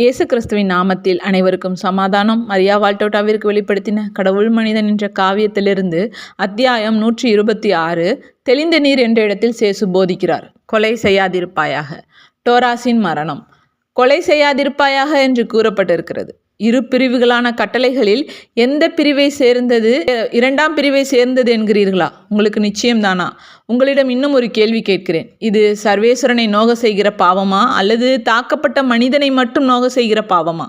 இயேசு கிறிஸ்துவின் நாமத்தில் அனைவருக்கும் சமாதானம். மரியா வால்டோட்டாவிற்கு வெளிப்படுத்தின கடவுள் மனிதன் என்ற காவியத்திலிருந்து அத்தியாயம் நூற்றி இருபத்தி ஆறு தெளிந்த நீர் என்ற இடத்தில் சேசு போதிக்கிறார். கொலை செய்யாதிருப்பாயாக. டோராசின் மரணம். கொலை செய்யாதிருப்பாயாக என்று கூறப்பட்டிருக்கிறது. இரு பிரிவுகளான கட்டளைகளில் எந்த பிரிவை சேர்ந்தது இரண்டாம் பிரிவை சேர்ந்தது என்கிறீர்களா? உங்களுக்கு நிச்சயம்தானா? உங்களிடம் இன்னும் ஒரு கேள்வி கேட்கிறேன். இது சர்வேஸ்வரனை நோக செய்கிற பாவமா? அல்லது தாக்கப்பட்ட மனிதனை மட்டும் நோக செய்கிற பாவமா?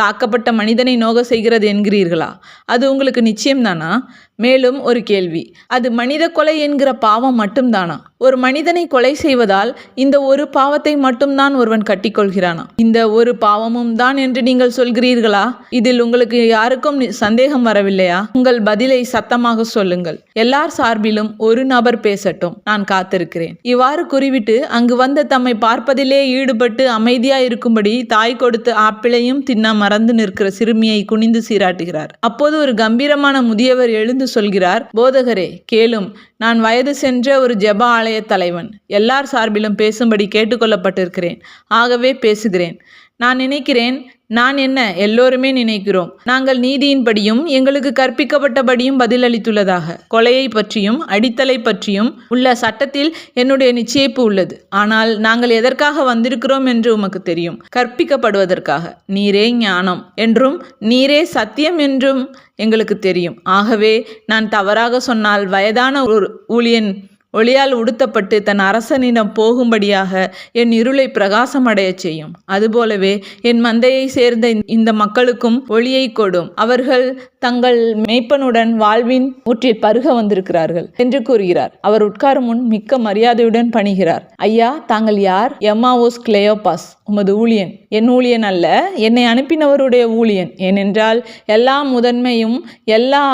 தாக்கப்பட்ட மனிதனை நோக செய்கிறது என்கிறீர்களா? அது உங்களுக்கு நிச்சயம்தானா மேலும் ஒரு கேள்வி. அது மனித கொலை என்கிற பாவம் மட்டும்தானா? ஒரு மனிதனை கொலை செய்வதால் இந்த ஒரு பாவத்தை மட்டும்தான் ஒருவன் கட்டிக்கொள்கிறானா? இந்த ஒரு பாவமும் தான் என்று நீங்கள் சொல்கிறீர்களா? இதில் உங்களுக்கு யாருக்கும் சந்தேகம் வரவில்லையா? உங்கள் பதிலை சத்தமாக சொல்லுங்கள். எல்லார் சார்பிலும் ஒரு நபர் பேசட்டும். நான் காத்திருக்கிறேன். இவ்வாறு குறிவிட்டு அங்கு வந்த தம்மை பார்ப்பதிலே ஈடுபட்டு அமைதியா இருக்கும்படி தாய் கொடுத்த ஆப்பிளையும் தின்ன மறந்து நிற்கிற சிறுமியை குனிந்து சீராட்டுகிறார். அப்போது ஒரு கம்பீரமான முதியவர் எழுந்து சொல்கிறார் போதகரே கேளும். நான் வயது சென்ற ஒரு ஜப ஆலய தலைவன். எல்லார் சார்பிலும் பேசும்படி கேட்டுக்கொள்ளப்பட்டிருக்கிறேன். ஆகவே பேசுகிறேன். நான் நினைக்கிறேன் நான் என்ன எல்லோருமே நினைக்கிறோம். நாங்கள் நீதியின்படியும் எங்களுக்கு கற்பிக்கப்பட்டபடியும் பதிலளித்துள்ளதாக. கொலையை பற்றியும் அடித்தலை பற்றியும் உள்ள சட்டத்தில் என்னுடைய நிச்சயிப்பு உள்ளது. ஆனால் நாங்கள் எதற்காக வந்திருக்கிறோம் என்று உமக்கு தெரியும். கற்பிக்கப்படுவதற்காக. நீரே ஞானம் என்றும் நீரே சத்தியம் என்றும் எங்களுக்கு தெரியும். ஆகவே நான் தவறாக சொன்னால் வயதான ஒரு ஊழியன் ஒளியால் உடுத்தப்பட்டு தன் அரசனிடம் போகும்படியாக என் இருளை பிரகாசமடையச் செய்யும். அதுபோலவே என் மந்தையை சேர்ந்த இந்த மக்களுக்கும் ஒளியை கொடும். அவர்கள் தங்கள் மேய்ப்பனுடன் வாழ்வின் ஊற்றில் பருக வந்திருக்கிறார்கள் என்று கூறுகிறார். அவர் உட்காரும் முன் மிக்க மரியாதையுடன் பணிகிறார். ஐயா தாங்கள் யார்? எம்மாவோஸ் கிளேயோபாஸ். உமது ஊழியன். என் ஊழியன் அல்ல என்னை அனுப்பினவருடைய ஊழியன். ஏனென்றால் எல்லா முதன்மையும் எல்லா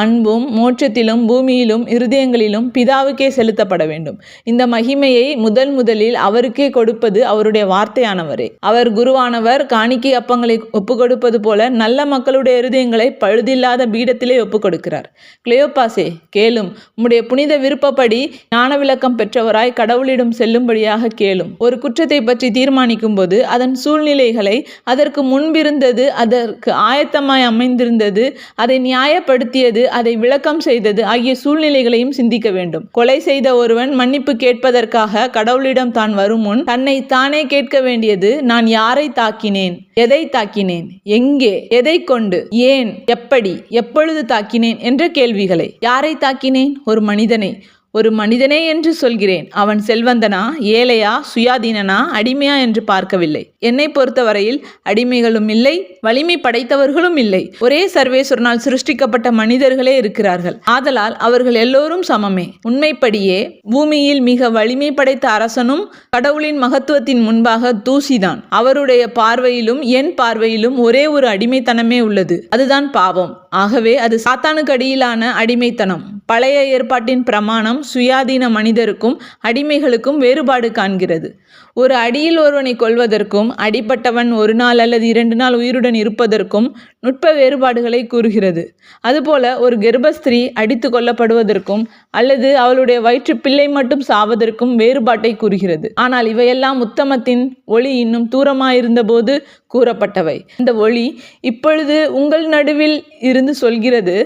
அன்பும் மோட்சத்திலும் பூமியிலும் இருதயங்களிலும் பிதாவுக்கே செலுத்தப்பட வேண்டும். இந்த மகிமையை முதல் முதலில் அவருக்கே கொடுப்பது அவருடைய வார்த்தையானவரே. அவர் குருவானவர் காணிக்கை அப்பங்களை ஒப்பு கொடுப்பது போல நல்ல மக்களுடைய இருதயங்களை பழுதில்லாத பீடத்திலே ஒப்பு கொடுக்கிறார் கிளியோபாசே கேளும். உம்முடைய புனித விருப்பப்படி ஞான விளக்கம் பெற்றவராய் கடவுளிடம் செல்லும்படியாக கேளும். ஒரு குற்றத்தை பற்றி தீர்மானிக்கும் போது அதன் சூழ்நிலைகளை அதற்கு முன்பிருந்தது அதற்கு ஆயத்தமாய் அமைந்திருந்தது அதை நியாயப்படுத்தியது அதை விளக்கம் செய்தது ஆகிய சூழ்நிலைகளையும் சிந்திக்க வேண்டும். கொலை செய்த ஒருவன் மன்னிப்பு கேட்பதற்காக கடவுளிடம் தான் வரும் முன் தன்னை தானே கேட்க வேண்டியது நான் யாரை தாக்கினேன்? எதை தாக்கினேன்? எங்கே? எதை கொண்டு? ஏன்? எப்படி? எப்பொழுது தாக்கினேன்? என்ற கேள்விகளை. யாரை தாக்கினேன்? ஒரு மனிதனை. ஒரு மனிதனே என்று சொல்கிறேன். அவன் செல்வந்தனா ஏழையா சுயாதீனனா அடிமையா என்று பார்க்கவில்லை. என்னை பொறுத்தவரையில் அடிமைகளும் இல்லை வலிமை படைத்தவர்களும் இல்லை. ஒரே சர்வேஸ்வரனால் சிருஷ்டிக்கப்பட்ட மனிதர்களே இருக்கிறார்கள். ஆதலால் அவர்கள் எல்லோரும் சமமே. உண்மைப்படியே பூமியில் மிக வலிமை படைத்த அரசனும் கடவுளின் மகத்துவத்தின் முன்பாக தூசிதான். அவருடைய பார்வையிலும் என் பார்வையிலும் ஒரே ஒரு அடிமைத்தனமே உள்ளது. அதுதான் பாவம். ஆகவே அது சாத்தானுக்கு அடியிலான அடிமைத்தனம். பழைய ஏற்பாட்டின் பிரமாணம் சுயாதீன மனிதருக்கும் அடிமைகளுக்கும் வேறுபாடு காண்கிறது. ஒரு அடியில் ஒருவனை கொள்வதற்கும் அடிப்பட்டவன் ஒரு நாள் அல்லது இரண்டு நாள் உயிருடன் இருப்பதற்கும் நுட்ப வேறுபாடுகளை கூறுகிறது. அதுபோல ஒரு கர்ப்பஸ்திரீ அடித்து கொல்லப்படுவதற்கும் அல்லது அவளுடைய வயிற்று பிள்ளை மட்டும் சாவதற்கும் வேறுபாட்டை கூறுகிறது. ஆனால் இவையெல்லாம் உத்தமத்தின் ஒளி இன்னும் தூரமாயிருந்தபோது கூறப்பட்டவை. இந்த ஒளி இப்பொழுது உங்கள் நடுவில் இருந்து சொல்கிறது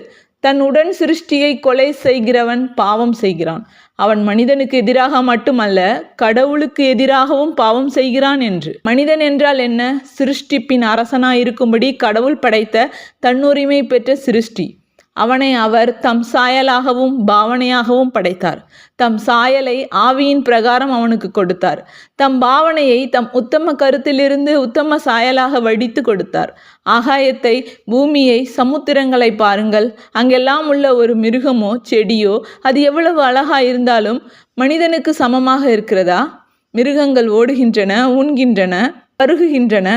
தன் உடன் சிருஷ்டியை கொலை செய்கிறவன் பாவம் செய்கிறான். அவன் மனிதனுக்கு எதிராக மட்டுமல்ல கடவுளுக்கு எதிராகவும் பாவம் செய்கிறான் என்று. மனிதன் என்றால் என்ன? சிருஷ்டிப்பின் அரசனாயிருக்கும்படி கடவுள் படைத்த தன்னுரிமை பெற்ற சிருஷ்டி. அவனை அவர் தம் சாயலாகவும் பாவனையாகவும் படைத்தார். தம் சாயலை ஆவியின் பிரகாரம் அவனுக்கு கொடுத்தார். தம் பாவனையை தம் உத்தம கருத்திலிருந்து உத்தம சாயலாக வடித்து கொடுத்தார். ஆகாயத்தை பூமியை சமுத்திரங்களை பாருங்கள். அங்கெல்லாம் உள்ள ஒரு மிருகமோ செடியோ அது எவ்வளவு அழகா இருந்தாலும் மனிதனுக்கு சமமாக இருக்கிறதா? மிருகங்கள் ஓடுகின்றன உண்கின்றன பருகுகின்றன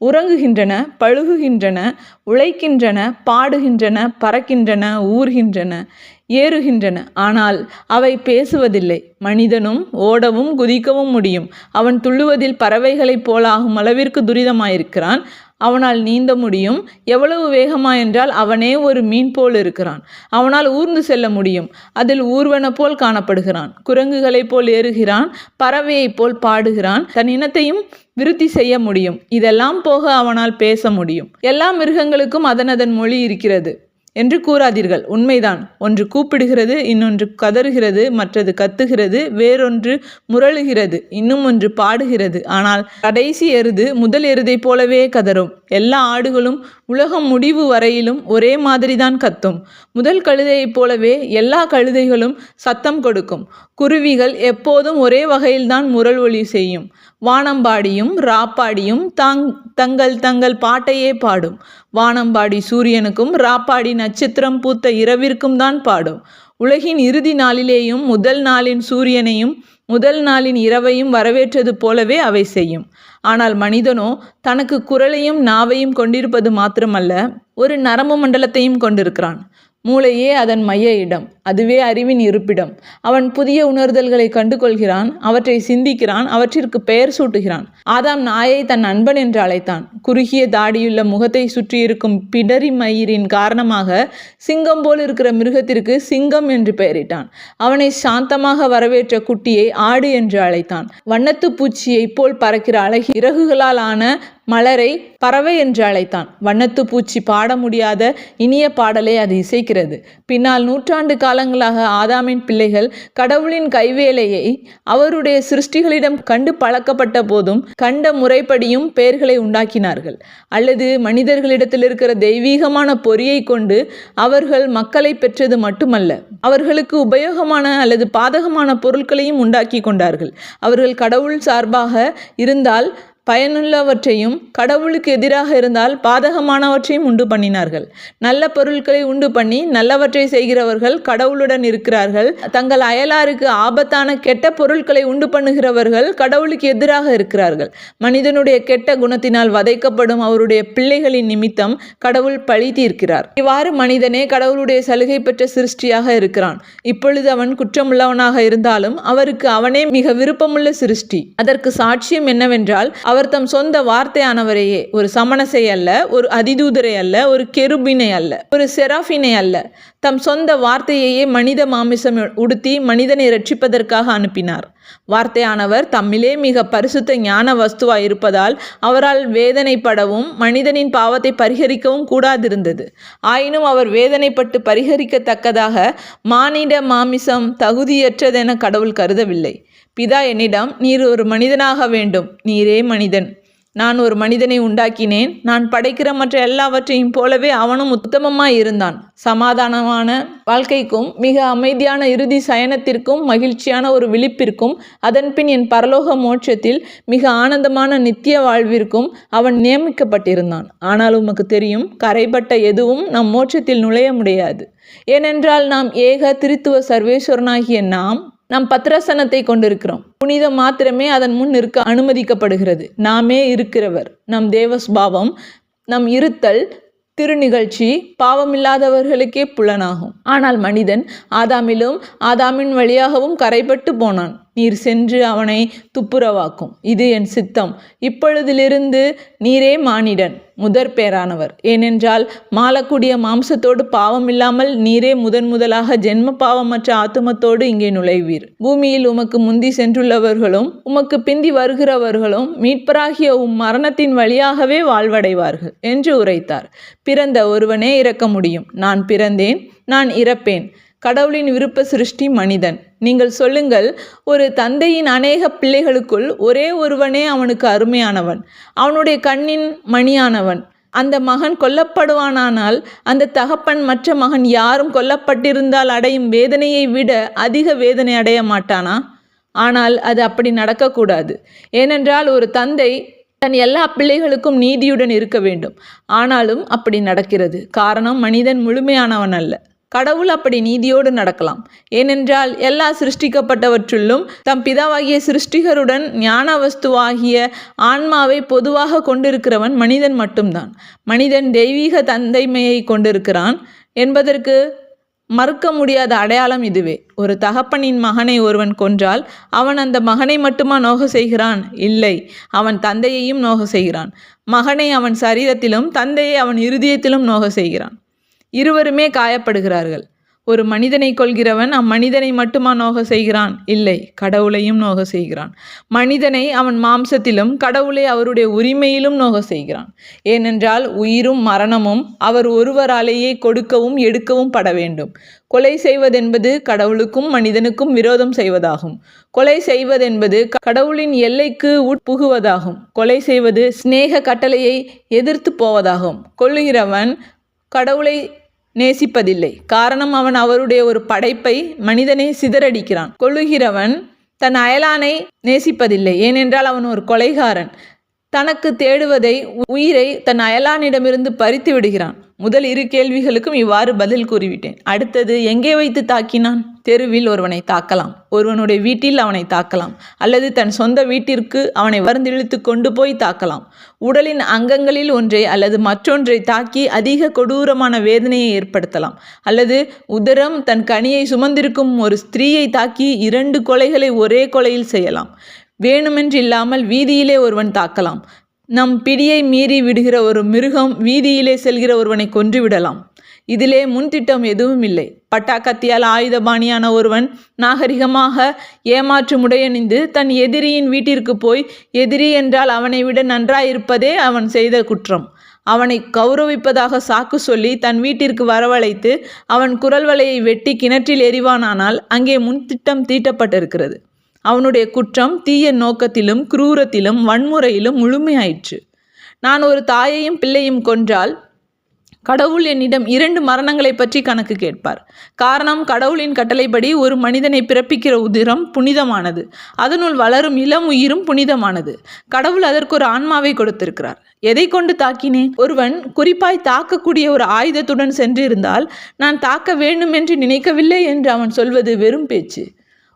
உறங்குகின்றன பழுகுகின்றன உழைக்கின்றன பாடுகின்றன பறக்கின்றன ஊர்கின்றன ஏறுகின்றன. ஆனால் அவை பேசுவதில்லை. மனிதனும் ஓடவும் குதிக்கவும் முடியும். அவன் துள்ளுவதில் பறவைகளைப் போலாகும் அளவிற்கு துரிதமாயிருக்கிறான். அவனால் நீந்த முடியும். எவ்வளவு வேகமா என்றால் அவனே ஒரு மீன் போல் இருக்கிறான். அவனால் ஊர்ந்து செல்ல முடியும். அதில் ஊர்வன போல் காணப்படுகிறான். குரங்குகளைப் போல் ஏறுகிறான். பறவையைப் போல் பாடுகிறான். தன் இனத்தையும் விருத்தி செய்ய முடியும். இதெல்லாம் போக அவனால் பேச முடியும். எல்லா மிருகங்களுக்கும் அதனதன் மொழி இருக்கிறது. என்று கூறாதீர்கள். உண்மைதான். ஒன்று கூப்பிடுகிறது இன்னொன்று கதறுகிறது மற்றது கத்துகிறது வேறொன்று முரளுகிறது இன்னும் ஒன்று பாடுகிறது. ஆனால் கடைசி எருது முதல் எருதைப் போலவே கதறும். எல்லா ஆடுகளும் உலகம் முடிவு வரையிலும் ஒரே மாதிரிதான் கத்தும். முதல் கழுதையைப் போலவே எல்லா கழுதைகளும் சத்தம் கொடுக்கும். குருவிகள் எப்போதும் ஒரே வகையில்தான் முரல் ஒலி செய்யும். வானம்பாடியும் ராப்பாடியும் தாங் தங்கள் தங்கள் பாட்டையே பாடும். வானம்பாடி சூரியனுக்கும் ராப்பாடி நட்சத்திரம் பூத்த இரவிற்கும் தான் பாடும். உலகின் இறுதி நாளிலேயும் முதல் நாளின் சூரியனையும் முதல் நாளின் இரவையும் வரவேற்றது போலவே அவை செய்யும். ஆனால் மனிதனோ தனக்கு குரலையும் நாவையும் கொண்டிருப்பது மாத்திரமல்ல ஒரு நரம்பு மண்டலத்தையும் கொண்டிருக்கிறான். மூளையே அதன் மைய இடம். அதுவே அறிவின் இருப்பிடம். அவன் புதிய உணர்தல்களை கண்டு கொள்கிறான் அவற்றை சிந்திக்கிறான் அவற்றிற்கு பெயர் சூட்டுகிறான். ஆதாம் நாயை தன் நண்பன் என்று அழைத்தான். குறுகிய தாடியுள்ள முகத்தை சுற்றியிருக்கும் பிடரி மயிரின் காரணமாக சிங்கம் போல் இருக்கிற மிருகத்திற்கு சிங்கம் என்று பெயரிட்டான். அவனை சாந்தமாக வரவேற்ற குட்டியை ஆடு என்று அழைத்தான். வண்ணத்து பூச்சியைப் போல் பறக்கிற அழகி இறகுகளால் ஆன மலரை பறவை என்று அழைத்தான். வண்ணத்து பூச்சி பாட முடியாத இனிய பாடலை அது இசைக்கிறது. பின்னால் நூற்றாண்டு காலங்களாக ஆதாமின் பிள்ளைகள் கடவுளின் கைவேலையை அவருடைய சிருஷ்டிகளிடம் கண்டு பழக்கப்பட்ட போதும் கண்ட முறைப்படியும் பெயர்களை உண்டாக்கினார்கள். அல்லது மனிதர்களிடத்தில் இருக்கிற தெய்வீகமான பொறியை கொண்டு அவர்கள் மக்களை பெற்றது மட்டுமல்ல அவர்களுக்கு உபயோகமான அல்லது பாதகமான பொருட்களையும் உண்டாக்கி கொண்டார்கள். அவர்கள் கடவுள் சார்பாக இருந்தால் பயனுள்ளவற்றையும் கடவுளுக்கு எதிராக இருந்தால் பாதகமானவற்றையும் உண்டு பண்ணினார்கள். நல்ல பொருட்களை உண்டு பண்ணி நல்லவற்றை செய்கிறவர்கள் கடவுளுடன் இருக்கிறார்கள். தங்கள் அயலாருக்கு ஆபத்தான கெட்ட பொருட்களை உண்டு பண்ணுகிறவர்கள் கடவுளுக்கு எதிராக இருக்கிறார்கள். மனிதனுடைய கெட்ட குணத்தினால் வதைக்கப்படும் அவருடைய பிள்ளைகளின் நிமித்தம் கடவுள் பழி தீர்க்கிறார். இவ்வாறு மனிதனே கடவுளுடைய சலுகை பெற்ற சிருஷ்டியாக இருக்கிறான். இப்பொழுது அவன் குற்றமுள்ளவனாக இருந்தாலும் அவருக்கு அவனே மிக விருப்பமுள்ள சிருஷ்டி. அதற்கு சாட்சியம் என்னவென்றால் அவர் தம் சொந்த வார்த்தையானவரையே ஒரு சமணசை அல்ல ஒரு அதிதூதரை அல்ல ஒரு கெருபினை அல்ல ஒரு செராஃபினை அல்ல. தம் சொந்த வார்த்தையையே மனித மாமிசம் உடுத்தி மனிதனை ரட்சிப்பதற்காக அனுப்பினார். வார்த்தையானவர் தம்மிலே மிக பரிசுத்த ஞான வஸ்துவாய் இருப்பதால் அவரால் வேதனைப்படவும் மனிதனின் பாவத்தை பரிகரிக்கவும் கூடாதிருந்தது. ஆயினும் அவர் வேதனைப்பட்டு பரிகரிக்கத்தக்கதாக மானிட மாமிசம் தகுதியற்றதென கடவுள் கருதவில்லை. பிதா என்னிடம் நீர் ஒரு மனிதனாக வேண்டும். நீரே மனிதன். நான் ஒரு மனிதனை உண்டாக்கினேன். நான் படைக்கிற மற்ற எல்லாவற்றையும் போலவே அவனும் உத்தமமாய் இருந்தான். சமாதானமான வாழ்க்கைக்கும் மிக அமைதியான இறுதி சயனத்திற்கும் மகிழ்ச்சியான ஒரு விழிப்பிற்கும் அதன்பின் என் பரலோக மோட்சத்தில் மிக ஆனந்தமான நித்திய வாழ்விற்கும் அவன் நியமிக்கப்பட்டிருந்தான். ஆனால் உமக்கு தெரியும் கரைப்பட்ட எதுவும் நம் மோட்சத்தில் நுழைய முடியாது. ஏனென்றால் நாம் ஏக திருத்துவ சர்வேஸ்வரனாகிய நாம் நாம் பத்ரசனத்தை கொண்டிருக்கிறோம். புனிதம் மாத்திரமே அதன் முன் இருக்க அனுமதிக்கப்படுகிறது. நாமே இருக்கிறவர். நம் தேவஸ்பாவம் நம் இருத்தல் திருநிகழ்ச்சி பாவமில்லாதவர்களுக்கே புலனாகும். ஆனால் மனிதன் ஆதாமிலும் ஆதாமின் வழியாகவும் கரைபட்டு போனான். நீர் சென்று அவனை துப்புரவாக்கும். இது என் சித்தம். இப்பொழுதிலிருந்து நீரே மானிடன் முதற் பேரானவர். ஏனென்றால் மாலக்கூடிய மாம்சத்தோடு பாவம் இல்லாமல் நீரே முதன் முதலாக ஜென்ம பாவமற்ற ஆத்துமத்தோடு இங்கே நுழைவீர். பூமியில் உமக்கு முந்தி சென்றுள்ளவர்களும் உமக்கு பிந்தி வருகிறவர்களும் மீட்பராகிய உம் மரணத்தின் வழியாகவே வாழ்வடைவார்கள் என்று உரைத்தார். பிறந்த ஒருவனே இறக்க முடியும். நான் பிறந்தேன் நான் இறப்பேன். கடவுளின் விருப்ப சிருஷ்டி மனிதன். நீங்கள் சொல்லுங்கள் ஒரு தந்தையின் அநேக பிள்ளைகளுக்குள் ஒரே ஒருவனே அவனுக்கு அருமையானவன் அவனுடைய கண்ணின் மணியானவன். அந்த மகன் கொல்லப்படுவானானால் அந்த தகப்பன் மற்ற மகன் யாரும் கொல்லப்பட்டிருந்தால் அடையும் வேதனையை விட அதிக வேதனை அடைய மாட்டானா? ஆனால் அது அப்படி நடக்கக்கூடாது. ஏனென்றால் ஒரு தந்தை தன் எல்லா பிள்ளைகளுக்கும் நீதியுடன் இருக்க வேண்டும். ஆனாலும் அப்படி நடக்கிறது. காரணம் மனிதன் முழுமையானவன் அல்ல. கடவுள் அப்படி நீதியோடு நடக்கலாம். ஏனென்றால் எல்லா சிருஷ்டிக்கப்பட்டவற்றுள்ளும் தம் பிதாவாகிய சிருஷ்டிகருடன் ஞான வஸ்துவாகிய ஆன்மாவை பொதுவாக கொண்டிருக்கிறவன் மனிதன் மட்டும்தான். மனிதன் தெய்வீக தந்தைமையை கொண்டிருக்கிறான் என்பதற்கு மறுக்க முடியாத அடையாளம் இதுவே. ஒரு தகப்பனின் மகனை ஒருவன் கொன்றால் அவன் அந்த மகனை மட்டுமா நோக செய்கிறான்? இல்லை. அவன் தந்தையையும் நோக செய்கிறான். மகனை அவன் சரீரத்திலும் தந்தையை அவன் இருதயத்திலும் நோக செய்கிறான். இருவருமே காயப்படுகிறார்கள். ஒரு மனிதனை கொள்கிறவன் அம்மனிதனை மட்டுமா நோக செய்கிறான்? இல்லை கடவுளையும் நோக செய்கிறான். மனிதனை அவன் மாம்சத்திலும் கடவுளை அவருடைய உரிமையிலும் நோக செய்கிறான். ஏனென்றால் உயிரும் மரணமும் அவர் ஒருவராலேயே கொடுக்கவும் எடுக்கவும் பட வேண்டும். கொலை செய்வதென்பது கடவுளுக்கும் மனிதனுக்கும் விரோதம் செய்வதாகும். கொலை செய்வதென்பது கடவுளின் எல்லைக்கு உட்புகுவதாகும் கொலை செய்வது சிநேக கட்டளையை எதிர்த்து போவதாகும். கொள்ளுகிறவன் கடவுளை நேசிப்பதில்லை. காரணம் அவன் அவருடைய ஒரு படைப்பை மனிதனை சிதறடிக்கிறான். கொள்ளுகிறவன் தன் அயலானை நேசிப்பதில்லை. ஏனென்றால் அவன் ஒரு கொலைகாரன். தனக்கு தேடுவதை உயிரை தன் அயலானிடமிருந்து பறித்து விடுகிறான். முதல் இரு கேள்விகளுக்கும் இவ்வாறு பதில் கூறிவிட்டேன். அடுத்தது எங்கே வைத்து தாக்கினான்? தெருவில் ஒருவனை தாக்கலாம். ஒருவனுடைய வீட்டில் அவனை தாக்கலாம். அல்லது தன் சொந்த வீட்டிற்கு அவனை வருந்திழுத்து கொண்டு போய் தாக்கலாம். உடலின் அங்கங்களில் ஒன்றை அல்லது மற்றொன்றை தாக்கி அதிக கொடூரமான வேதனையை ஏற்படுத்தலாம். அல்லது உதரம் தன் கனியை சுமந்திருக்கும் ஒரு ஸ்திரீயை தாக்கி இரண்டு கொலைகளை ஒரே கொலையில் செய்யலாம். வேணுமென்றில்லாமல் வீதியிலே ஒருவன் தாக்கலாம். நம் பிடியை மீறி விடுகிற ஒரு மிருகம் வீதியிலே செல்கிற ஒருவனை கொன்றுவிடலாம். இதிலே முன்திட்டம் எதுவும் இல்லை பட்டாக்கத்தியால் ஆயுதபாணியான ஒருவன் நாகரிகமாக ஏமாற்று முடையணிந்து தன் எதிரியின் வீட்டிற்கு போய் எதிரி என்றால் அவனை விட நன்றாயிருப்பதே அவன் செய்த குற்றம். அவனை கௌரவிப்பதாக சாக்கு சொல்லி தன் வீட்டிற்கு வரவழைத்து அவன் குரல் வலையை வெட்டி கிணற்றில் எறிவானானால் அங்கே முன்திட்டம் தீட்டப்பட்டிருக்கிறது. அவனுடைய குற்றம் தீய நோக்கத்திலும் குரூரத்திலும் வன்முறையிலும் முழுமையாயிற்று. நான் ஒரு தாயையும் பிள்ளையும் கொன்றால் கடவுள் என்னிடம் இரண்டு மரணங்களை பற்றி கணக்கு கேட்பார். காரணம் கடவுளின் கட்டளைப்படி ஒரு மனிதனை பிறப்பிக்கிற உதிரம் புனிதமானது. அதனுள் வளரும் இளம் உயிரும் புனிதமானது. கடவுள் அதற்கு ஒரு ஆன்மாவை கொடுத்திருக்கிறார். எதை கொண்டு தாக்கினேன்? ஒருவன் குறிப்பாய் தாக்கக்கூடிய ஒரு ஆயுதத்துடன் சென்றிருந்தால் நான் தாக்க வேண்டும் என்று நினைக்கவில்லை என்று அவன் சொல்வது வெறும் பேச்சு.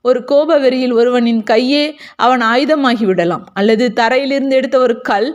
ஒரு கோப வெறியில் ஒருவனின் கையே அவன் ஆயுதமாகி விடலாம் அல்லது தரையிலிருந்து எடுத்த ஒரு கல்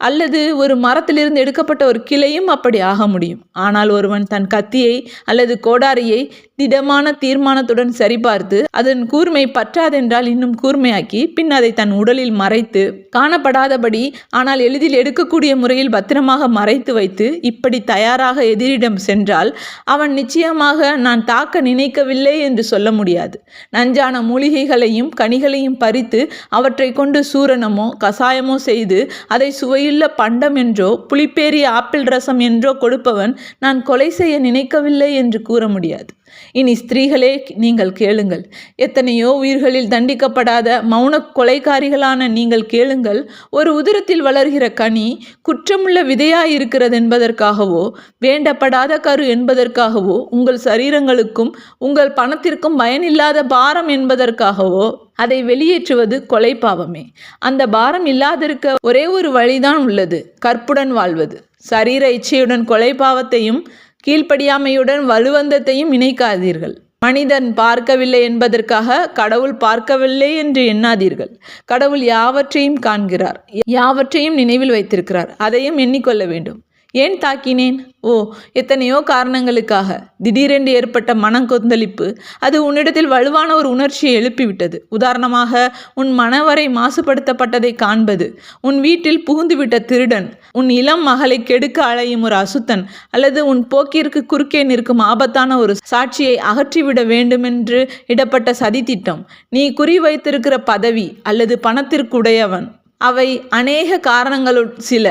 அல்லது ஒரு மரத்திலிருந்து எடுக்கப்பட்ட ஒரு கிளையும் அப்படி ஆக முடியும். ஆனால் ஒருவன் தன் கத்தியை அல்லது கோடாரியை திடமான தீர்மானத்துடன் சரிபார்த்து அதன் கூர்மை பற்றாதென்றால் இன்னும் கூர்மையாக்கி பின் அதை தன் உடலில் மறைத்து காணப்படாதபடி ஆனால் எளிதில் எடுக்கக்கூடிய முறையில் பத்திரமாக மறைத்து வைத்து இப்படி தயாராக எதிரிடம் சென்றால் அவன் நிச்சயமாக நான் தாக்க நினைக்கவில்லை என்று சொல்ல முடியாது. நஞ்சான மூலிகைகளையும் கனிகளையும் பறித்து அவற்றை கொண்டு சூரணமோ கசாயமோ செய்து அதை சுவையுள்ள பண்டம் என்றோ புளிப்பேறிய ஆப்பிள் ரசம் என்றோ கொடுப்பவன் நான் கொலை செய்ய நினைக்கவில்லை என்று கூற முடியாது. இனி ஸ்திரீகளே நீங்கள் கேளுங்கள். எத்தனையோ உயிர்களில் தண்டிக்கப்படாத மௌன கொலைகாரிகளான நீங்கள் கேளுங்கள். ஒரு உதிரத்தில் வளர்கிற கனி குற்றமுள்ள விதையாயிருக்கிறது என்பதற்காகவோ வேண்டப்படாத கரு என்பதற்காகவோ உங்கள் சரீரங்களுக்கும் உங்கள் பணத்திற்கும் பயனில்லாத பாரம் என்பதற்காகவோ அதை வெளியேற்றுவது கொலை பாவமே. அந்த பாரம் இல்லாதிருக்க ஒரே ஒரு வழிதான் உள்ளது கற்புடன் வாழ்வது. சரீர இச்சையுடன் கொலை பாவத்தையும் கீழ்ப்படியாமையுடன் வலுவந்தத்தையும் இணைக்காதீர்கள். மனிதன் பார்க்கவில்லை என்பதற்காக கடவுள் பார்க்கவில்லை என்று எண்ணாதீர்கள். கடவுள் யாவற்றையும் காண்கிறார். யாவற்றையும் நினைவில் வைத்திருக்கிறார். அதையும் எண்ணிக்கொள்ள வேண்டும். ஏன் தாக்கினேன்? ஓ எத்தனையோ காரணங்களுக்காக. திடீரென்று ஏற்பட்ட மனங்கொந்தளிப்பு அது உன்னிடத்தில் வலுவான ஒரு உணர்ச்சியை எழுப்பிவிட்டது. உதாரணமாக உன் மனவரை மாசுபடுத்தப்பட்டதை காண்பது உன் வீட்டில் புகுந்துவிட்ட திருடன் உன் இளம் மகளை கெடுக்க அலையும் ஒரு அசுத்தன் அல்லது உன் போக்கிற்கு குறுக்கே நிற்கும் ஆபத்தான ஒரு சாட்சியை அகற்றிவிட வேண்டுமென்று இடப்பட்ட சதித்திட்டம் நீ குறி வைத்திருக்கிற பதவி அல்லது பணத்திற்குடையவன். அவை அநேக காரணங்களுள் சில.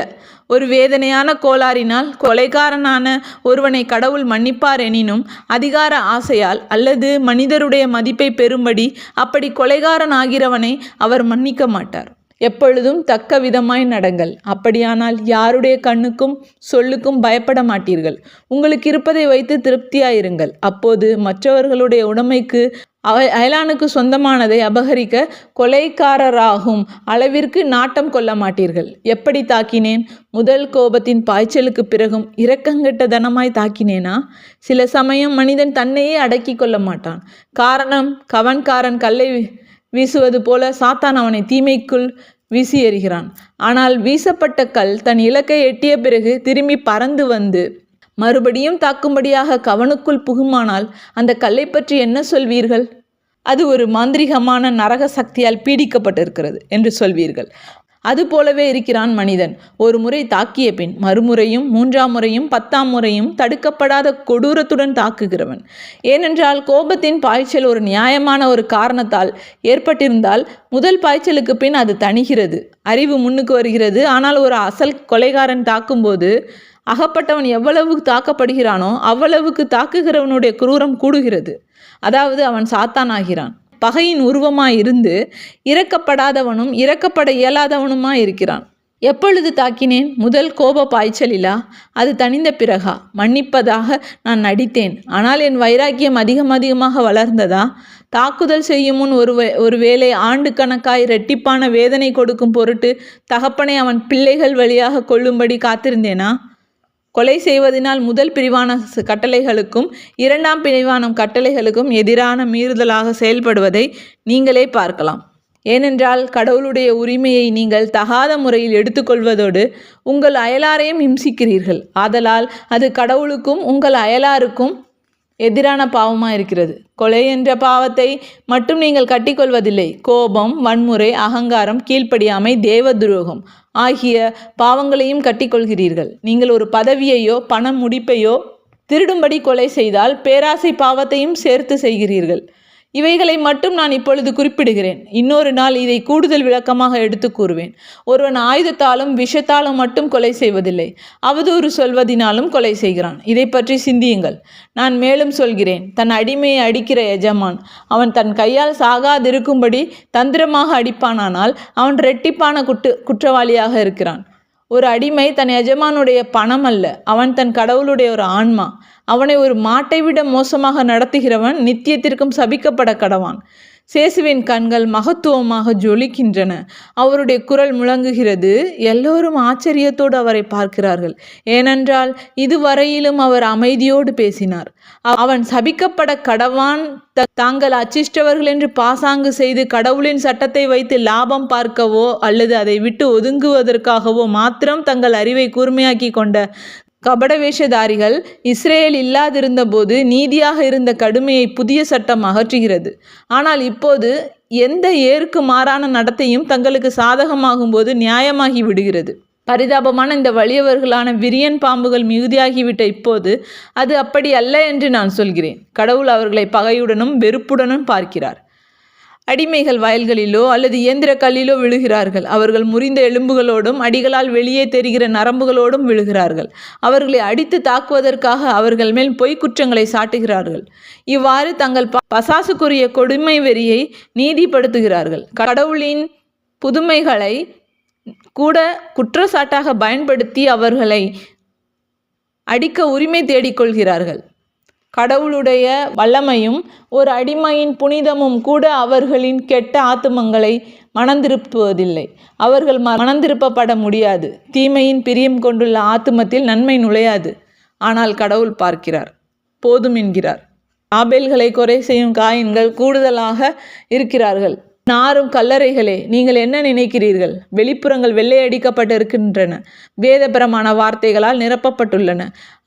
ஒரு வேதனையான கோளாறினால் கொலைகாரனான ஒருவனை கடவுள் மன்னிப்பார் எனினும் அதிகார ஆசையால் அல்லது மனிதருடைய மதிப்பை பெறும்படி அப்படி கொலைகாரன் ஆகிறவனை அவர் மன்னிக்க மாட்டார். எப்பொழுதும் தக்க விதமாய் நடங்கள். அப்படியானால் யாருடைய கண்ணுக்கும் சொல்லுக்கும் பயப்பட மாட்டீர்கள். உங்களுக்கு இருப்பதை வைத்து திருப்தியாயிருங்கள். அப்போது மற்றவர்களுடைய உடமைக்கு அயலானுக்கு சொந்தமானதை அபகரிக்க கொலைக்காரராகும். அளவிற்கு நாட்டம் கொள்ள மாட்டீர்கள். எப்படி தாக்கினேன்? முதல் கோபத்தின் பாய்ச்சலுக்கு பிறகும் இரக்கங்கெட்ட தனமாய் தாக்கினேனா? சில சமயம் மனிதன் தன்னையே அடக்கி கொள்ள மாட்டான். காரணம் கவன்காரன் கல்லை வீசுவது போல சாத்தான் அவனை தீமைக்குள் வீசி எறிகிறான். ஆனால் வீசப்பட்ட கல் தன் இலக்கை எட்டிய பிறகு திரும்பி பறந்து வந்து மறுபடியும் தாக்கும்படியாக கவனுக்குள் புகுமானால் அந்த கல்லை பற்றி என்ன சொல்வீர்கள்? அது ஒரு மாந்திரிகமான நரக சக்தியால் பீடிக்கப்பட்டிருக்கிறது என்று சொல்வீர்கள். அதுபோலவே இருக்கிறான் மனிதன். ஒரு முறை தாக்கிய பின் மறுமுறையும் மூன்றாம் முறையும் பத்தாம் முறையும் தடுக்கப்படாத கொடூரத்துடன் தாக்குகிறவன். ஏனென்றால் கோபத்தின் பாய்ச்சல் ஒரு நியாயமான ஒரு காரணத்தால் ஏற்பட்டிருந்தால் முதல் பாய்ச்சலுக்கு பின் அது தணிகிறது. அறிவு முன்னுக்கு வருகிறது. ஆனால் ஒரு அசல் கொலைகாரன் தாக்கும்போது அகப்பட்டவன் எவ்வளவு தாக்கப்படுகிறானோ அவ்வளவுக்கு தாக்குகிறவனுடைய குரூரம் கூடுகிறது. அதாவது அவன் சாத்தானாகிறான். பகையின் உருவமாய் இருந்து இறக்கப்படாதவனும் இறக்கப்பட இயலாதவனுமாய் இருக்கிறான். எப்பொழுது தாக்கினேன்? முதல் கோப பாய்ச்சலிலா? அது தணிந்த பிறகா? மன்னிப்பதாக நான் நடித்தேன். ஆனால் என் வைராக்கியம் அதிகம் அதிகமாக வளர்ந்ததா? தாக்குதல் செய்யும் முன் ஒரு ஒருவேளை ஆண்டு கணக்காய் இரட்டிப்பான வேதனை கொடுக்கும் பொருட்டு தகப்பனை அவன் பிள்ளைகள் வழியாக கொள்ளும்படி காத்திருந்தேனா? கொலை செய்வதனால் முதல் பிரிவான கட்டளைகளுக்கும் இரண்டாம் பிரிவான கட்டளைகளுக்கும் எதிரான மீறுதலாக செயல்படுவதை நீங்களே பார்க்கலாம். ஏனென்றால் கடவுளுடைய உரிமையை நீங்கள் தகாத முறையில் எடுத்துக்கொள்வதோடு உங்கள் அயலாரையும் இம்சிக்கிறீர்கள். ஆதலால் அது கடவுளுக்கும் உங்கள் அயலாருக்கும் எதிரான பாவமாக இருக்கிறது. கொலை என்ற பாவத்தை மட்டும் நீங்கள் கட்டிக்கொள்வதில்லை. கோபம் வன்முறை அகங்காரம் கீழ்ப்படியாமை தேவ துரோகம் ஆகிய பாவங்களையும் கட்டிக்கொள்கிறீர்கள். நீங்கள் ஒரு பதவியையோ பண முடிப்பையோ திருடும்படி கொலை செய்தால் பேராசை பாவத்தையும் சேர்த்து செய்கிறீர்கள். இவைகளை மட்டும் நான் இப்பொழுது குறிப்பிடுகிறேன். இன்னொரு நாள் இதை கூடுதல் விளக்கமாக எடுத்து கூறுவேன். ஒருவன் ஆயுதத்தாலும் விஷத்தாலும் மட்டும் கொலை செய்வதில்லை. அவதூறு சொல்வதினாலும் கொலை செய்கிறான். இதை பற்றி சிந்தியுங்கள். நான் மேலும் சொல்கிறேன். தன் அடிமையை அடிக்கிற எஜமான் அவன் தன் கையால் சாகாதிருக்கும்படி தந்திரமாக அடிப்பானானால் அவன் ரெட்டிப்பான குட்டு குற்றவாளியாக இருக்கிறான். ஒரு அடிமை தன் எஜமானுடைய பணம் அல்ல. அவன் தன் கடவுளுடைய ஒரு ஆன்மா. அவனை ஒரு மாட்டை விட மோசமாக நடத்துகிறவன் நித்தியத்திற்கும் சபிக்கப்பட கடவான். சேசுவின் கண்கள் மகத்துவமாக ஜொலிக்கின்றன. அவருடைய குரல் முழங்குகிறது. எல்லோரும் ஆச்சரியத்தோடு அவரை பார்க்கிறார்கள். ஏனென்றால் இதுவரையிலும் அவர் அமைதியோடு பேசினார். அவன் சபிக்கப்பட கடவான் த- தாங்கள் அச்சிஷ்டவர்கள் என்று பாசாங்கு செய்து கடவுளின் சட்டத்தை வைத்து லாபம் பார்க்கவோ அல்லது அதை விட்டு ஒதுங்குவதற்காகவோ மாத்திரம் தங்கள் அறிவை கூர்மையாக்கி கொண்ட கபட வேஷதாரிகள் இஸ்ரேல் இல்லாதிருந்தபோது நீதியாக இருந்த கடுமையை புதிய சட்டம் அகற்றுகிறது. ஆனால் இப்போது எந்த ஏருக்கு மாறான நடத்தையும் தங்களுக்கு சாதகமாகும்போது நியாயமாகி விடுகிறது. பரிதாபமான இந்த வலியவர்களான விரியன் பாம்புகள் மிகுதியாகிவிட்ட இப்போது அது அப்படி அல்ல என்று நான் சொல்கிறேன். கடவுள் அவர்களை பகையுடனும் வெறுப்புடனும் பார்க்கிறார். அடிமைகள் வயல்களிலோ அல்லது இயந்திர கல்லிலோ விழுகிறார்கள். அவர்கள் முறிந்த எலும்புகளோடும் அடிகளால் வெளியே தெரிகிற நரம்புகளோடும் விழுகிறார்கள். அவர்களை அடித்து தாக்குவதற்காக அவர்கள் மேல் பொய்க் குற்றங்களை சாட்டுகிறார்கள். இவ்வாறு தங்கள் பசாசுக்குரிய கொடுமை வெறியை நீதிப்படுத்துகிறார்கள். கடவுளின் புதுமைகளை கூட குற்றச்சாட்டாக பயன்படுத்தி அவர்களை அடிக்க உரிமை தேடிக்கொள்கிறார்கள். கடவுளுடைய வல்லமையும் ஒரு அடிமையின் புனிதமும் கூட அவர்களின் கெட்ட ஆத்துமங்களை மனந்திருப்புவதில்லை அவர்கள் ம- மனந்திருப்பப்பட முடியாது. தீமையின் பிரியம் கொண்டுள்ள ஆத்துமத்தில் நன்மை நுழையாது. ஆனால் கடவுள் பார்க்கிறார். போதும் என்கிறார். ஆபேல்களை குறை செய்யும் காயின்கள் கூடுதலாக இருக்கிறார்கள். நாரும் கல்லறைகளே நீங்கள் என்ன நினைக்கிறீர்கள்? வெளிப்புறங்கள் வெள்ளையடிக்கப்பட்டிருக்கின்றன. வேதபரமான வார்த்தைகளால் நிரப்பப்பட்டுள்ளன.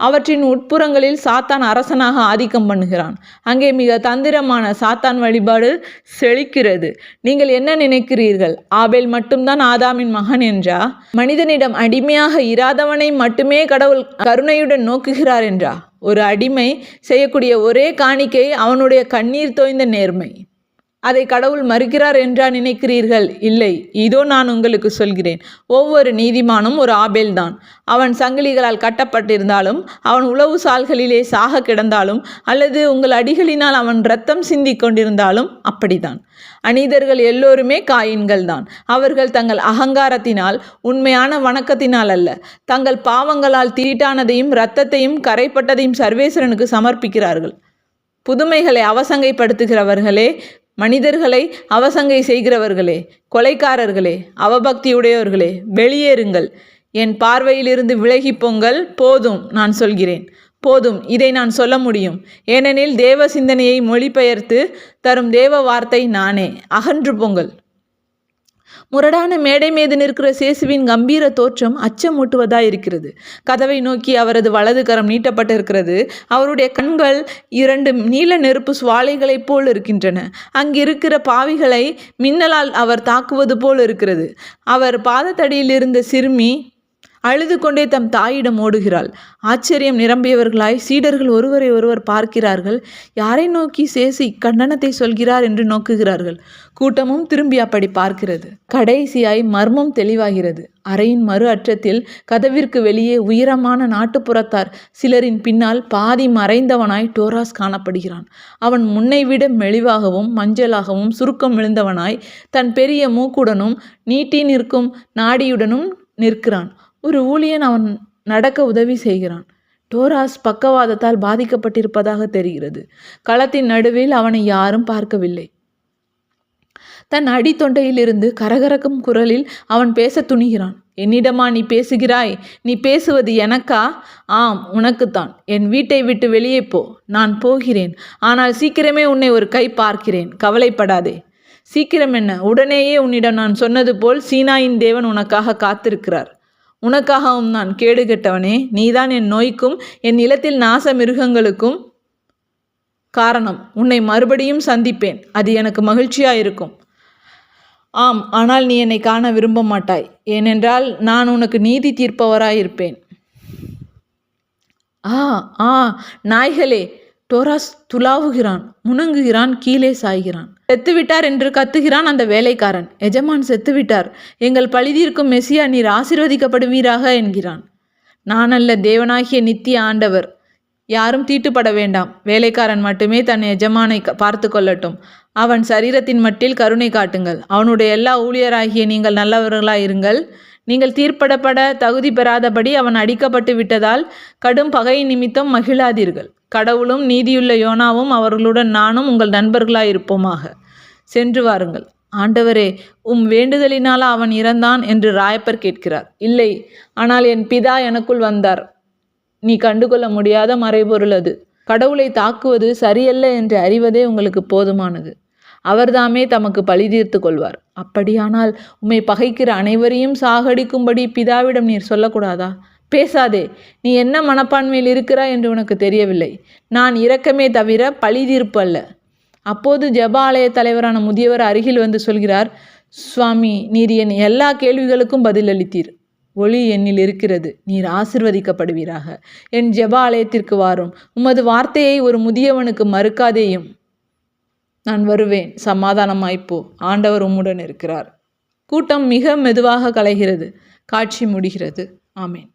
அவற்றின் உட்புறங்களில் சாத்தான் அரசனாக ஆதிக்கம் பண்ணுகிறான். அங்கே மிக தந்திரமான சாத்தான் வழிபாடு செழிக்கிறது. நீங்கள் என்ன நினைக்கிறீர்கள்? ஆபேல் மட்டும்தான் ஆதாமின் மகன் என்றா? மனிதனிடம் அடிமையாக இராதவனை மட்டுமே கடவுள் கருணையுடன் நோக்குகிறார் என்றா? ஒரு அடிமை செய்யக்கூடிய ஒரே காணிக்கை அவனுடைய கண்ணீர் தோய்ந்த நேர்மை. அதை கடவுள் மறுக்கிறார் என்றா நினைக்கிறீர்கள்? இல்லை. இதோ நான் உங்களுக்கு சொல்கிறேன். ஒவ்வொரு நீதிமானும் ஒரு ஆபேல்தான் அவன் சங்கிலிகளால் கட்டப்பட்டிருந்தாலும் அவன் உளவு சால்களிலே சாக கிடந்தாலும் அல்லது உங்கள் அடிகளினால் அவன் ரத்தம் சிந்தி கொண்டிருந்தாலும் அப்படிதான் அநீதர்கள் எல்லோருமே காயின்கள் தான். அவர்கள் தங்கள் அகங்காரத்தினால் உண்மையான வணக்கத்தினால் அல்ல. தங்கள் பாவங்களால் தீட்டானதையும் இரத்தத்தையும் கரைப்பட்டதையும் சர்வேஸ்வரனுக்கு சமர்ப்பிக்கிறார்கள். புதுமைகளை அவசங்கைப்படுத்துகிறவர்களே மனிதர்களை அவசங்கை செய்கிறவர்களே கொலைக்காரர்களே அவபக்தியுடையவர்களே வெளியேறுங்கள். என் பார்வையிலிருந்து விலகிப் பொங்கல் போதும் நான் சொல்கிறேன். போதும் இதை நான் சொல்ல முடியும். ஏனெனில் தேவ சிந்தனையை மொழிபெயர்த்து தரும் தேவ வார்த்தை நானே. அகன்று பொங்கல் முரடான மேடை மீது நிற்கிற சேசுவின் கம்பீர தோற்றம் அச்சமூட்டுவதாய் இருக்கிறது கதவை நோக்கி அவரது வலது கரம் நீட்டப்பட்டிருக்கிறது. அவருடைய கண்கள் இரண்டு நீல நெருப்பு சுவாலைகளைப் போல் இருக்கின்றன. அங்கிருக்கிற பாவிகளை மின்னலால் அவர் தாக்குவது போல் இருக்கிறது. அவர் பாதத்தடியில் இருந்த சிறுமி அழுது கொண்டே தம் தாயிடம் ஓடுகிறாள். ஆச்சரியம் நிரம்பியவர்களாய் சீடர்கள் ஒருவரை ஒருவர் பார்க்கிறார்கள். யாரை நோக்கி சேசி கண்டனத்தை சொல்கிறார் என்று நோக்குகிறார்கள். கூட்டமும் திரும்பி அப்படி பார்க்கிறது. கடைசியாய் மர்மம் தெளிவாகிறது. அறையின் மறு அற்றத்தில் கதவிற்கு வெளியே உயரமான நாட்டுப்புறத்தார் சிலரின் பின்னால் பாதி மறைந்தவனாய் டோராஸ் காணப்படுகிறான். அவன் முன்னை விட மெலிவாகவும் மஞ்சளாகவும் சுருக்கம் விழுந்தவனாய் தன் பெரிய மூக்குடனும் நீட்டி நிற்கும் நாடியுடனும் நிற்கிறான். ஒரு ஊழியன் அவன் நடக்க உதவி செய்கிறான். டோராஸ் பக்கவாதத்தால் பாதிக்கப்பட்டிருப்பதாக தெரிகிறது. களத்தின் நடுவில் அவனை யாரும் பார்க்கவில்லை. தன் அடித்தொண்டையிலிருந்து கரகரக்கும் குரலில் அவன் பேசத் துணிகிறான். என்னிடமா நீ பேசுகிறாய்? நீ பேசுவது எனக்கா? ஆம் உனக்குத்தான். என் வீட்டை விட்டு வெளியே போ. நான் போகிறேன். ஆனால் சீக்கிரமே உன்னை ஒரு கை பார்க்கிறேன். கவலைப்படாதே. சீக்கிரம் என்ன? உடனேயே உன்னிடம் நான் சொன்னது போல் சீனாயின் தேவன் உனக்காக காத்திருக்கிறார். உனக்காகவும் நான் கேடு கெட்டவனே நீதான் என் நோய்க்கும் என் நிலத்தில் நாச மிருகங்களுக்கும் காரணம். உன்னை மறுபடியும் சந்திப்பேன். அது எனக்கு மகிழ்ச்சியாயிருக்கும். ஆம் ஆனால் நீ என்னை காண விரும்ப மாட்டாய் ஏனென்றால் நான் உனக்கு நீதி தீர்ப்பவராயிருப்பேன். ஆ ஆ நாய்களே டோராஸ் துலாவுகிறான் முணங்குகிறான் கீழே சாய்கிறான். செத்துவிட்டார் என்று கத்துகிறான் அந்த வேலைக்காரன். எஜமான் செத்துவிட்டார். எங்கள் பழிதீர்க்கும் மெசியா நீர் ஆசீர்வதிக்கப்படுவீராக என்கிறான். நான் அல்ல தேவனாகிய நித்திய ஆண்டவர். யாரும் தீட்டுப்பட வேண்டாம். வேலைக்காரன் மட்டுமே தன் எஜமானை பார்த்து கொள்ளட்டும். அவன் சரீரத்தின் மட்டில் கருணை காட்டுங்கள். அவனுடைய எல்லா ஊழியராகிய நீங்கள் நல்லவர்களாயிருங்கள் நீங்கள் தீர்ப்படப்பட தகுதி பெறாதபடி அவன் அடிக்கப்பட்டு விட்டதால் கடும் பகை நிமித்தம் மகிழாதீர்கள். கடவுளும் நீதியுள்ள யோனாவும் அவர்களுடன் நானும் உங்கள் நண்பர்களாயிருப்போமாக. சென்று வாருங்கள். ஆண்டவரே உம் வேண்டுதலினால் அவன் இறந்தான் என்று ராயப்பர் கேட்கிறார். இல்லை ஆனால் என் பிதா எனக்குள் வந்தார். நீ கண்டுகொள்ள முடியாத மறைபொருள் அது. கடவுளை தாக்குவது சரியல்ல என்று அறிவதே உங்களுக்கு போதுமானது. அவர்தாமே தமக்கு பழி தீர்த்து கொள்வார். அப்படியானால் உம்மை பகைக்கிற அனைவரையும் சாகடிக்கும்படி பிதாவிடம் நீர் சொல்லக்கூடாதா? பேசாதே. நீ என்ன மனப்பான்மையில் இருக்கிறாய் என்று உனக்கு தெரியவில்லை. நான் இரக்கமே தவிர பழி தீர்ப்பு அல்ல. அப்போது ஜெப தலைவரான முதியவர் அருகில் வந்து சொல்கிறார் சுவாமி நீர் என் எல்லா கேள்விகளுக்கும் பதிலளித்தீர். ஒளி என்னில் இருக்கிறது. நீர் ஆசிர்வதிக்கப்படுவீராக. என் ஜெப ஆலயத்திற்கு வாரும். உமது வார்த்தையை ஒரு முதியவனுக்கு மறுக்காதேயும். நான் வருவேன். சமாதானமாய்ப்போ. ஆண்டவர் உம்முடன் இருக்கிறார். கூட்டம் மிக மெதுவாக கலைகிறது. காட்சி முடிகிறது. ஆமேன்.